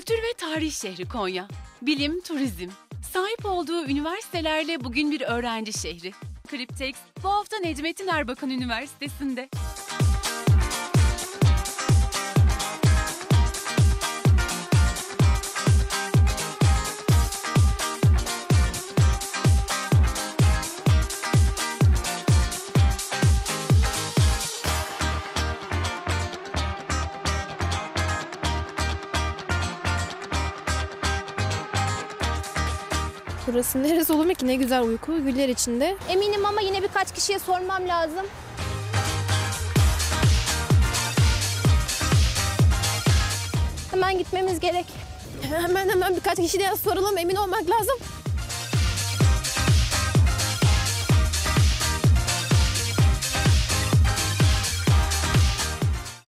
Kültür ve tarih şehri Konya. Bilim, turizm. Sahip olduğu üniversitelerle bugün bir öğrenci şehri. Kriptex bu hafta Necmettin Erbakan Üniversitesi'nde. Burası neresi olur mu ki ne güzel uyku güller içinde. Eminim ama yine birkaç kişiye sormam lazım. Hemen gitmemiz gerek. Hemen hemen birkaç kişiye soralım emin olmak lazım.